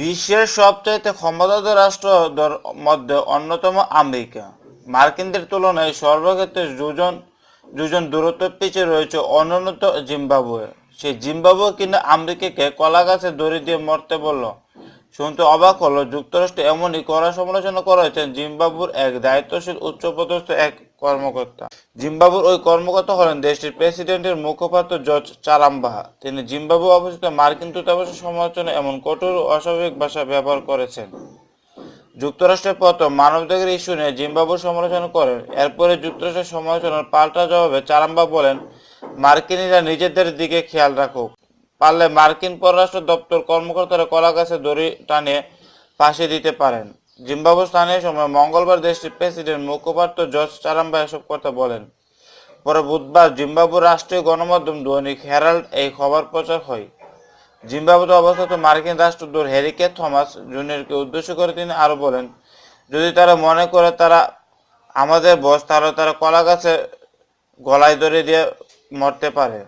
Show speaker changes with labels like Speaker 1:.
Speaker 1: বিশ্বের সবচাইতে ক্ষমতাধর রাষ্ট্রদের মধ্যে অন্যতম আমেরিকা। মার্কিনদের তুলনায় সর্বক্ষেত্রে দুজন দুজন দূরত্ব পিছিয়ে রয়েছে অনুন্নত জিম্বাবুয়ে। সেই জিম্বাবুয়ে কিনা আমেরিকাকে কলা গাছে দড়ি দিয়ে মরতে বলল। শুনতে অবাক হলো, যুক্তরাষ্ট্র এমনই কড়া সমালোচনা করেছেন জিম্বাবুর এক দায়িত্বশীল উচ্চপদস্থ এক কর্মকর্তা। জিম্বাবুর ওই কর্মকর্তা হলেন দেশটির প্রেসিডেন্টের মুখপাত্র জর্জ চারাম্বাহা। তিনি জিম্বাবু অবস্থিত মার্কিন দূতাবাসের সমালোচনা এমন কঠোর ও অস্বাভাবিক ভাষা ব্যবহার করেছেন। যুক্তরাষ্ট্রের প্রথম মানবাধিকার ইস্যু নিয়ে জিম্বাবুর সমালোচনা করেন। এরপরে যুক্তরাষ্ট্রের সমালোচনার পাল্টা জবাবে চারাম্বা বলেন, মার্কিনিরা নিজেদের দিকে খেয়াল রাখুক। পারলে মার্কিন পররাষ্ট্র দপ্তর কর্মকর্তারা কলা গাছে দড়ি টানিয়ে ফাঁসি দিতে পারেন। জিম্বাবু স্থানীয় সময় মঙ্গলবার দেশটির প্রেসিডেন্ট, মুখপাত্র জর্জ চারাম্বা এসব কথা বলেন। পরে বুধবার জিম্বাবু রাষ্ট্রীয় গণমাধ্যম দৈনিক হেরাল্ড এই খবর প্রচার হয়। জিম্বাবুতে অবস্থিত মার্কিন রাষ্ট্রদূত হ্যারিকে থমাস জুনিয়রকে উদ্দেশ্য করে তিনি আরও বলেন, যদি তারা মনে করে তারা আমাদের বস, তাহলে তারা কলা গাছে গলায় ধরে দিয়ে মরতে পারে।